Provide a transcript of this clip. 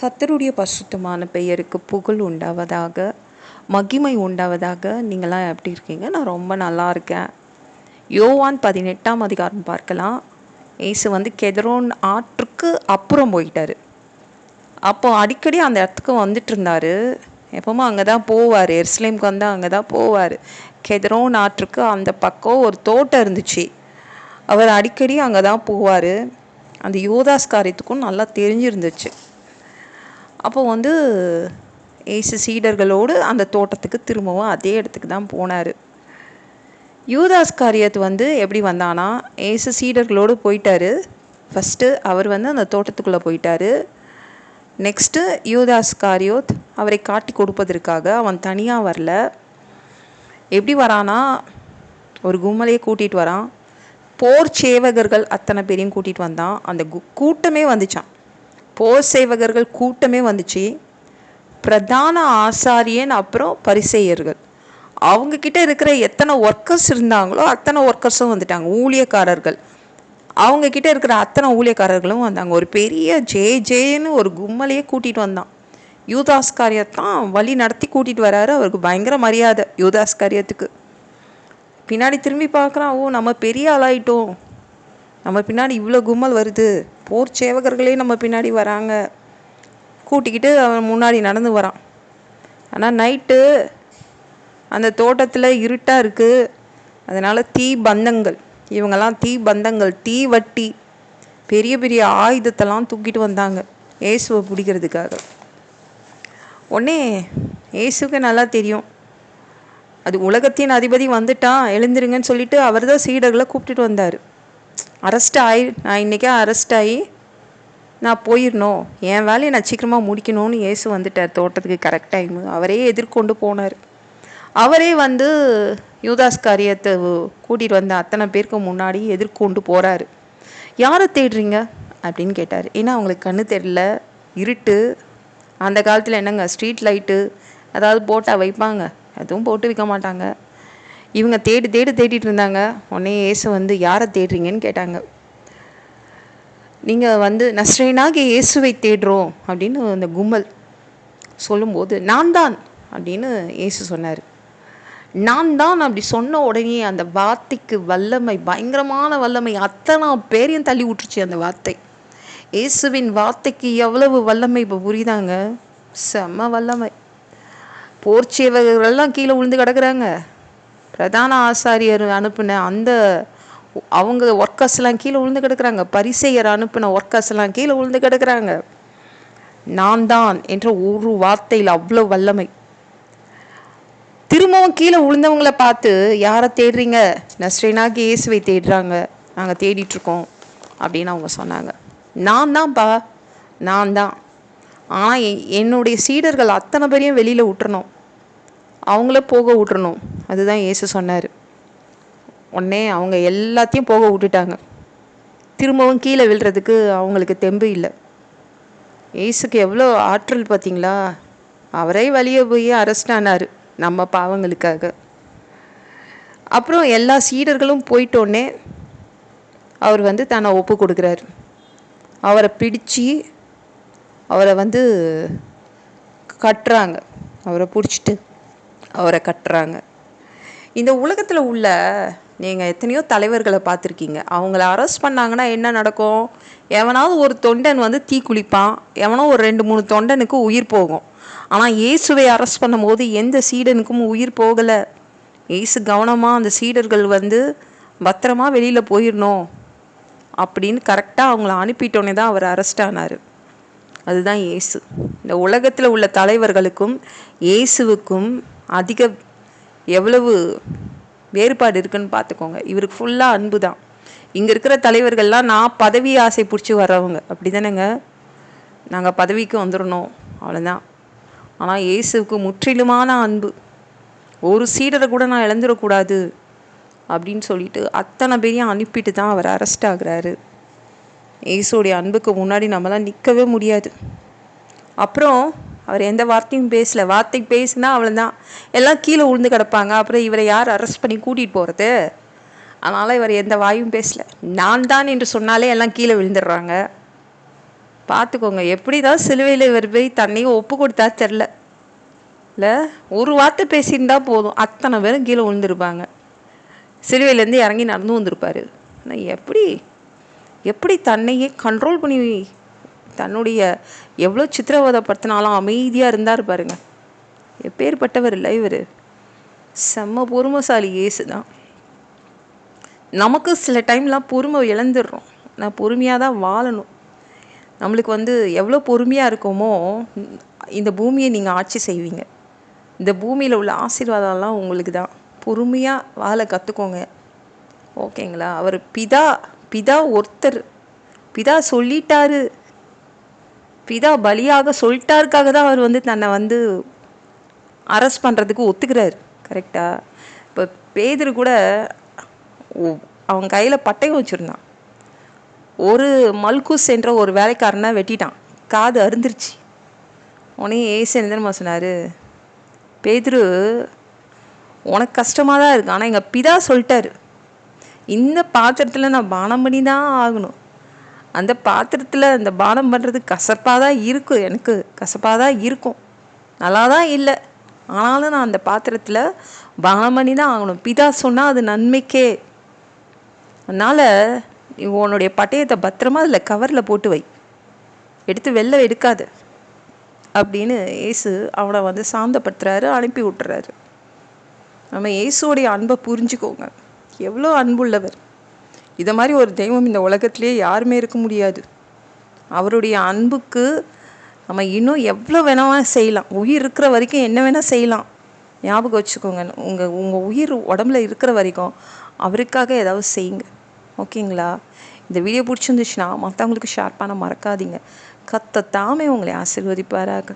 கத்தருடைய பரிசுத்தமான பெயருக்கு புகழ் உண்டாவதாக மகிமை உண்டாவதாக நீங்களாம் எப்படி இருக்கீங்க? நான் ரொம்ப நல்லா இருக்கேன். யோவான் பதினெட்டாம் அதிகாரம் பார்க்கலாம். ஏசு வந்து கெதரோன் ஆற்றுக்கு அப்புறம் போயிட்டார். அப்போ அடிக்கடி அந்த இடத்துக்கு வந்துட்டு இருந்தார். எப்பவுமே அங்கே தான் போவார். எர்ஸ்லேம்க்கு வந்து அங்கே தான் போவார். கெதரோன் ஆற்றுக்கு அந்த பக்கம் ஒரு தோட்டம் இருந்துச்சு. அவர் அடிக்கடி அங்கே தான் போவார். அந்த யோதாஸ்காரியத்துக்கும் நல்லா தெரிஞ்சிருந்துச்சு. அப்போ வந்து ஏசு சீடர்களோடு அந்த தோட்டத்துக்கு திரும்பவும் அதே இடத்துக்கு தான் போனார். யூதாஸ் காரியத்து வந்து எப்படி வந்தானா ஏசு சீடர்களோடு போயிட்டாரு. ஃபஸ்ட்டு அவர் வந்து அந்த தோட்டத்துக்குள்ளே போயிட்டார். நெக்ஸ்ட்டு யூதாஸ் காரியோத் அவரை காட்டி கொடுப்பதற்காக அவன் தனியாக வரல. எப்படி வரானா ஒரு கும்மலையே கூட்டிகிட்டு வரான். போர் சேவகர்கள் அத்தனை பேரையும் கூட்டிகிட்டு வந்தான். அந்த கு கூட்டமே வந்துச்சான். போர் சேவகர்கள் கூட்டமே வந்துச்சு. பிரதான ஆசாரியன் அப்புறம் பரிசெயர்கள். அவங்கக்கிட்ட இருக்கிற எத்தனை ஒர்க்கர்ஸ் இருந்தாங்களோ அத்தனை ஒர்க்கர்ஸும் வந்துட்டாங்க ஊழியக்காரர்கள். அவங்கக்கிட்ட இருக்கிற அத்தனை ஊழியக்காரர்களும் வந்தாங்க. ஒரு பெரிய ஜே ஜேன்னு ஒரு கும்மலையே கூட்டிகிட்டு வந்தான். யூதாஸ்காரியத்தான் வழி நடத்தி கூட்டிகிட்டு வராரு. அவருக்கு பயங்கர மரியாதை யூதாஸ் காரியத்துக்கு பின்னாடி திரும்பி பார்க்குறான் ஓ நம்ம பெரிய ஆளாயிட்டோம். நம்ம பின்னாடி இவ்வளோ கும்மல் வருது. போர் சேவகர்களே நம்ம பின்னாடி வராங்க. கூட்டிக்கிட்டு அவன் முன்னாடி நடந்து வரான். ஆனால் நைட்டு அந்த தோட்டத்தில் இருட்டாக இருக்குது அதனால் தீ பந்தங்கள். இவங்கெல்லாம் தீ பந்தங்கள் தீ வட்டி பெரிய பெரிய ஆயுதத்தெல்லாம் தூக்கிட்டு வந்தாங்க. இயேசுவை பிடிக்கிறதுக்காக. உடனே இயேசுக்கு நல்லா தெரியும். அது உலகத்தின் அதிபதி வந்துட்டான் எழுந்துருங்கன்னு சொல்லிட்டு அவர் தான் சீடர்களை கூப்பிட்டுட்டு வந்தார். அரெஸ்ட் ஆகி நான் இன்றைக்கே அரெஸ்ட் ஆகி நான் போயிடணும் என் வேலையை நான் சீக்கிரமாக முடிக்கணும்னு இயேசு வந்துட்டார். தோட்டத்துக்கு கரெக்ட் டைமு அவரே எதிர்கொண்டு போனார். அவரே வந்து யூதாஸ் காரியத்தை கூட்டிகிட்டு வந்த அத்தனை பேருக்கு முன்னாடி எதிர்கொண்டு போகிறாரு யாரை தேடுறீங்க? அப்படின்னு கேட்டார். ஏன்னா அவங்களுக்கு கண்ணு தெரியல. இருட்டு. அந்த காலத்தில் என்னங்க? ஸ்ட்ரீட் லைட்டு அதாவது போட்டால் வைப்பாங்க. அதுவும் போட்டு விற்க மாட்டாங்க. இவங்க தேடி தேடி தேடிட்டு இருந்தாங்க. உடனே ஏசு வந்து யாரை தேடுறீங்கன்னு கேட்டாங்க. நீங்கள் வந்து நஸ்ரேனாகி இயேசுவை தேடுறோம் அப்படின்னு அந்த கும்பல் சொல்லும்போது நான் தான் அப்படின்னு இயேசு சொன்னார். நான் தான் அப்படி சொன்ன உடனே அந்த வார்த்தைக்கு வல்லமை பயங்கரமான வல்லமை அத்தனை பேரையும் தள்ளி விட்டுருச்சு அந்த வார்த்தை. இயேசுவின் வார்த்தைக்கு எவ்வளவு வல்லமை இப்போ புரியுதாங்க? செம்ம வல்லமை. போர்ச்சேவகர்கள்லாம் கீழே விழுந்து கிடக்குறாங்க. பிரதான ஆசாரியர் அனுப்பின அந்த அவங்க ஒர்க்கர்ஸ்லாம் கீழே விழுந்து கிடக்குறாங்க. பரிசெயர் அனுப்பின ஒர்க்கர்ஸ்லாம் கீழே விழுந்து கிடக்குறாங்க. நான் தான் என்ற ஒரு வார்த்தையில் அவ்வளோ வல்லமை. திரும்பவும் கீழே விழுந்தவங்கள பார்த்து யாரை தேடுறீங்க? நஸ்ரீனாக்கு இயேசுவை தேடுறாங்க. நாங்கள் தேடிட்டுருக்கோம் அப்படின்னு அவங்க சொன்னாங்க. நான் தான்ப்பா நான் தான். ஆனால் என்னுடைய சீடர்கள் அத்தனை பேரையும் வெளியில் விட்டுறணும். அவங்கள போக விட்டுறணும். அதுதான் ஏசு சொன்னார். உடனே அவங்க எல்லாத்தையும் போக விட்டுட்டாங்க. திரும்பவும் கீழே விழுறதுக்கு அவங்களுக்கு தெம்பு இல்லை. ஏசுக்கு எவ்வளோ ஆற்றல் பார்த்தீங்களா அவரே வழியே போய் அரெஸ்ட் ஆனார் நம்ம பாவங்களுக்காக. அப்புறம் எல்லா சீடர்களும் போயிட்டோடனே அவர் வந்து தன்னை ஒப்பு கொடுக்குறாரு. அவரை பிடிச்சி அவரை வந்து கட்டுறாங்க. அவரை பிடிச்சிட்டு அவரை கட்டுறாங்க. இந்த உலகத்தில் உள்ள நீங்கள் எத்தனையோ தலைவர்களை பார்த்துருக்கீங்க. அவங்கள அரெஸ்ட் பண்ணாங்கன்னா என்ன நடக்கும்? எவனாவது ஒரு தொண்டன் வந்து தீ குளிப்பான். எவனோ ஒரு ரெண்டு மூணு தொண்டனுக்கு உயிர் போகும். ஆனால் இயேசுவை அரெஸ்ட் பண்ணும்போது எந்த சீடனுக்கும் உயிர் போகலை. இயேசு கவனமாக அந்த சீடர்கள் வந்து பத்திரமா வெளியில் போயிடணும் அப்படின்னு கரெக்டாக அவங்கள அனுப்பிட்டோன்னே தான் அவர் அரெஸ்ட் ஆனார். அதுதான் இயேசு. இந்த உலகத்தில் உள்ள தலைவர்களுக்கும் இயேசுவுக்கும் அதிக எவ்வளவு வேறுபாடு இருக்குன்னு பார்த்துக்கோங்க. இவருக்கு ஃபுல்லாக அன்பு தான் இங்கே இருக்கிற தலைவர்கள்லாம் நான் பதவி ஆசை பிடிச்சி வர்றவங்க. அப்படி தானேங்க நாங்கள் பதவிக்கு வந்துடணும் அவ்வளோதான் ஆனால் இயேசுவுக்கு முற்றிலுமான அன்பு. ஒரு சீடரை கூட நான் இழந்துடக்கூடாது அப்படின்னு சொல்லிட்டு அத்தனை பேரையும் அனுப்பிட்டு தான் அவர் அரெஸ்ட் ஆகுறாரு. இயேசுடைய அன்புக்கு முன்னாடி நம்மளாம் நிற்கவே முடியாது. அப்புறம் அவர் எந்த வார்த்தையும் பேசல. வார்த்தைக்கு பேசினா அவ்வளோதான் எல்லாம் கீழே விழுந்து கிடப்பாங்க. அப்புறம் இவரை யார் அரெஸ்ட் பண்ணி கூட்டிகிட்டு போகிறது அதனால் இவர் எந்த வாயும் பேசல. நான் தான் என்று சொன்னாலே எல்லாம் கீழே விழுந்துடுறாங்க. பார்த்துக்கோங்க. எப்படி தான் சிலுவையில் இவர் போய் தன்னையும் ஒப்பு கொடுத்தா தெரில இல்லை? ஒரு வார்த்தை பேசியிருந்தா போதும். அத்தனை பேரும் கீழே விழுந்திருப்பாங்க. சிலுவையிலேருந்து இறங்கி நடந்து வந்திருப்பார். ஆனால் எப்படி? எப்படி தன்னையே கண்ட்ரோல் பண்ணி தன்னுடைய எவ்வளோ சித்திரவதைப்படுத்தினாலும் அமைதியாக இருந்தார் பாருங்க. எப்பேற்பட்டவர் இல்லை இவர். செம்ம பொறுமைசாலி ஏசு தான். நமக்கு சில டைம்லாம் பொறுமை இழந்துடுறோம். நான் பொறுமையாக தான் வாழணும். நம்மளுக்கு வந்து எவ்வளோ பொறுமையாக இருக்கோமோ இந்த பூமியை நீங்கள் ஆட்சி செய்வீங்க. இந்த பூமியில் உள்ள ஆசீர்வாதம்லாம் உங்களுக்கு தான். பொறுமையாக வாழ கற்றுக்கோங்க ஓகேங்களா? அவர் பிதா பிதா ஒருத்தர். பிதா சொல்லிட்டாரு. பிதா பலியாக சொல்லிட்டாருக்காக தான் அவர் வந்து தன்னை வந்து அரெஸ்ட் பண்ணுறதுக்கு ஒத்துக்கிறாரு. கரெக்டாக இப்போ பேதர் கூட ஒ- அவன் கையில் பட்டயம் வச்சுருந்தான். ஒரு மல்குஸ் என்ற ஒரு வேலைக்காரனை வெட்டிட்டான். காது அருந்துருச்சு. உடனே ஏசு என்ன சொன்னார்? பேதுரு உனக்கு கஷ்டமாக தான் இருக்கு. ஆனால் எங்கள் பிதா சொல்லிட்டாரு. இந்த பாத்திரத்தில் நான் பானம் பண்ணி தான் ஆகணும். அந்த பாத்திரத்தில் அந்த பானம் பண்ணுறது கசப்பாக தான் இருக்கும் எனக்கு கசப்பாக தான் இருக்கும். நல்லா தான் இல்லை. ஆனாலும் நான் அந்த பாத்திரத்தில் பானம் பண்ணி தான் ஆகணும். பிதா சொன்னால் அது நன்மைக்கே. அதனால் உன்னுடைய பட்டயத்தை பத்திரமா அதில் கவரில் போட்டு வை. எடுத்து வெளில எடுக்காது. அப்படின்னு ஏசு அவனை வந்து சாந்தப்படுத்துறாரு அனுப்பி விட்டுறாரு. நம்ம இயேசுடைய அன்பை புரிஞ்சுக்கோங்க. எவ்வளோ அன்புள்ளவர். இதை மாதிரி ஒரு தெய்வம் இந்த உலகத்திலே யாருமே இருக்க முடியாது. அவருடைய அன்புக்கு நம்ம இன்னும் எவ்வளோ வேணாலும் செய்யலாம். உயிர் இருக்கிற வரைக்கும் என்ன வேணால் செய்யலாம். ஞாபகம் வச்சுக்கோங்க. உங்கள் உங்கள் உயிர் உடம்புல இருக்கிற வரைக்கும் அவருக்காக ஏதாவது செய்யுங்க. ஓகேங்களா? இந்த வீடியோ பிடிச்சிருந்துச்சுன்னா மற்றவங்களுக்கு ஷேர் பண்ண மறக்காதீங்க. கத்த தாமே உங்களை ஆசீர்வதிப்பாராக.